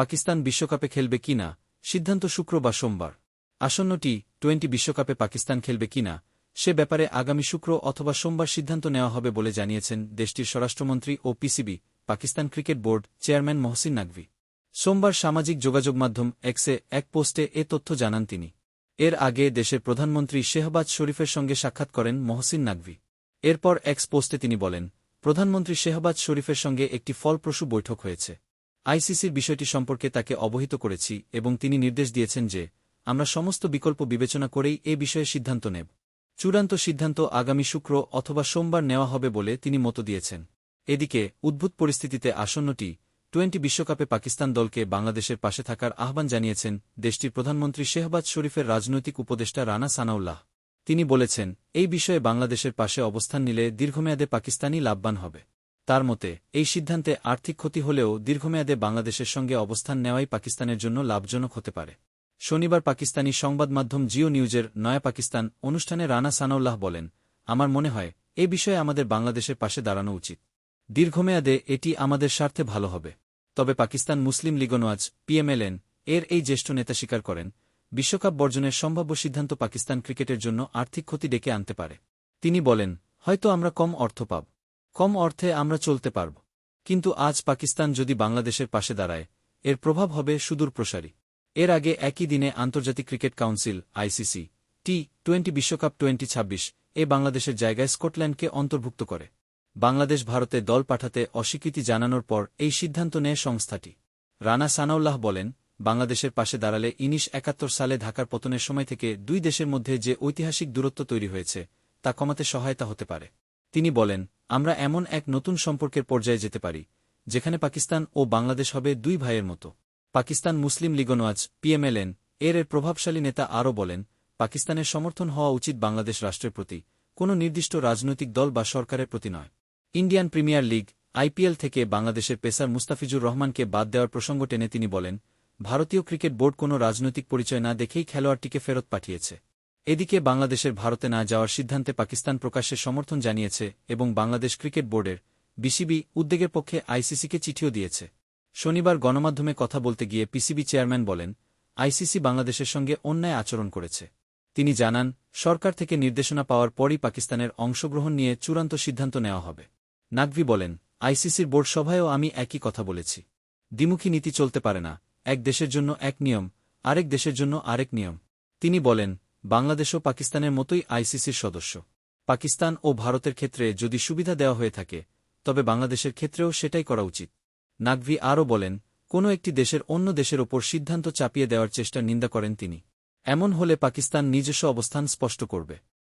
পাকিস্তান বিশ্বকাপে খেলবে কিনা? সিদ্ধান্ত শুক্র বা সোমবার। আসন্ন টি টোয়েন্টি বিশ্বকাপে পাকিস্তান খেলবে কিনা? সে ব্যাপারে আগামী শুক্র অথবা সোমবার সিদ্ধান্ত নেওয়া হবে বলে জানিয়েছেন দেশটির স্বরাষ্ট্রমন্ত্রী ও PCB, Pakistan cricket board chairman Mohsin Naqvi. সোমবার সামাজিক যোগাযোগ মাধ্যম এক্সে এক পোস্টে এ তথ্য জানান তিনি। এর আগে দেশের প্রধানমন্ত্রী শেহবাজ শরীফের সঙ্গে সাক্ষাৎ করেন মহসিন নাকভি। এরপর এক্স পোস্টে তিনি বলেন, প্রধানমন্ত্রী শেহবাজ শরীফের সঙ্গে একটি ফলপ্রসূ বৈঠক হয়েছে। আইসিসির বিষয়টি সম্পর্কে তাকে অবহিত করেছি এবং তিনি নির্দেশ দিয়েছেন যে, আমরা সমস্ত বিকল্প বিবেচনা করেই এ বিষয়ে সিদ্ধান্ত নেব। চূড়ান্ত সিদ্ধান্ত আগামী শুক্র অথবা সোমবার নেওয়া হবে বলে তিনি মত দিয়েছেন। এদিকে, উদ্ভূত পরিস্থিতিতে আসন্নটি টোয়েন্টি বিশ্বকাপে পাকিস্তান দলকে বাংলাদেশের পাশে থাকার আহ্বান জানিয়েছেন দেশটির প্রধানমন্ত্রী শেহবাজ শরীফের রাজনৈতিক উপদেষ্টা রানা সানাউল্লাহ। তিনি বলেছেন, এই বিষয়ে বাংলাদেশের পাশে অবস্থান নিলে দীর্ঘমেয়াদে পাকিস্তানই লাভবান হবে। তার মতে, এই সিদ্ধান্তে আর্থিক ক্ষতি হলেও দীর্ঘমেয়াদে বাংলাদেশের সঙ্গে অবস্থান নেওয়াই পাকিস্তানের জন্য লাভজনক হতে পারে। শনিবার পাকিস্তানি সংবাদ মাধ্যম জিও নিউজের নয়া পাকিস্তান অনুষ্ঠানে রানা সানাউল্লাহ বলেন, আমার মনে হয়, এ বিষয়ে আমাদের বাংলাদেশের পাশে দাঁড়ানো উচিত। দীর্ঘমেয়াদে এটি আমাদের স্বার্থে ভালো হবে। তবে পাকিস্তান মুসলিম লিগনওয়াজ পিএমএলএন, এর এই জ্যেষ্ঠ নেতা স্বীকার করেন, বিশ্বকাপ বর্জনের সম্ভাব্য সিদ্ধান্ত পাকিস্তান ক্রিকেটের জন্য আর্থিক ক্ষতি ডেকে আনতে পারে। তিনি বলেন, হয়তো আমরা কম অর্থ পাব। কম অর্থে আমরা চলতে পারব। কিন্তু আজ পাকিস্তান যদি বাংলাদেশের পাশে দাঁড়ায়, এর প্রভাব হবে সুদূর প্রসারী এর আগে একই দিনে আন্তর্জাতিক cricket council ICC T twenty বিশ্বকাপ টোয়েন্টি ছাব্বিশ এ বাংলাদেশের জায়গায় স্কটল্যান্ডকে অন্তর্ভুক্ত করে। বাংলাদেশ ভারতে দল পাঠাতে অস্বীকৃতি জানানোর পর এই সিদ্ধান্ত নেয় সংস্থাটি। রানা সানাউল্লাহ বলেন, বাংলাদেশের পাশে দাঁড়ালে ইনিশ একাত্তর সালে ঢাকার পতনের সময় থেকে দুই দেশের মধ্যে যে ঐতিহাসিক দূরত্ব তৈরি হয়েছে, তা কমাতে সহায়তা হতে পারে। তিনি বলেন আমরা এমন এক নতুন সম্পর্কের পর্যায়ে যেতে পারি, যেখানে পাকিস্তান ও বাংলাদেশ হবে দুই ভাইয়ের মতো। পাকিস্তান মুসলিম লিগনওয়াজ পিএমএলএন, এর এর প্রভাবশালী নেতা আরও বলেন, পাকিস্তানের সমর্থন হওয়া উচিত বাংলাদেশ রাষ্ট্রের প্রতি, কোনো নির্দিষ্ট রাজনৈতিক দল বা সরকারের প্রতি নয়। ইন্ডিয়ান প্রিমিয়ার লিগ, আইপিএল থেকে বাংলাদেশের পেসার মুস্তাফিজুর রহমানকে বাদ দেওয়ার প্রসঙ্গ টেনে তিনি বলেন, ভারতীয় ক্রিকেট বোর্ড কোনো রাজনৈতিক পরিচয় না দেখেই খেলোয়াড়টিকে ফেরত পাঠিয়েছে। এদিকে বাংলাদেশের ভারতে না যাওয়ার সিদ্ধান্তে পাকিস্তান প্রকাশ্যে সমর্থন জানিয়েছে এবং বাংলাদেশ ক্রিকেট বোর্ডের বিসিবি উদ্বেগের পক্ষে আইসিসিকে চিঠিও দিয়েছে। শনিবার গণমাধ্যমে কথা বলতে গিয়ে পিসিবি চেয়ারম্যান বলেন, আইসিসি বাংলাদেশের সঙ্গে অন্যায় আচরণ করেছে। তিনি জানান, সরকার থেকে নির্দেশনা পাওয়ার পরই পাকিস্তানের অংশগ্রহণ নিয়ে চূড়ান্ত সিদ্ধান্ত নেওয়া হবে। নাকভি বলেন, আইসিসির বোর্ড সভায়ও আমি একই কথা বলেছি। দ্বিমুখী নীতি চলতে পারে না, এক দেশের জন্য এক নিয়ম, আরেক দেশের জন্য আরেক নিয়ম। তিনি বলেন বাংলাদেশও পাকিস্তানের মতোই আইসিসির সদস্য। পাকিস্তান ও ভারতের ক্ষেত্রে যদি সুবিধা দেওয়া হয়ে থাকে, তবে বাংলাদেশের ক্ষেত্রেও সেটাই করা উচিত। নাকভি আরও বলেন, কোনো একটি দেশের অন্য দেশের ওপর সিদ্ধান্ত চাপিয়ে দেওয়ার চেষ্টা নিন্দা করেন তিনি। এমন হলে পাকিস্তান নিজস্ব অবস্থান স্পষ্ট করবে।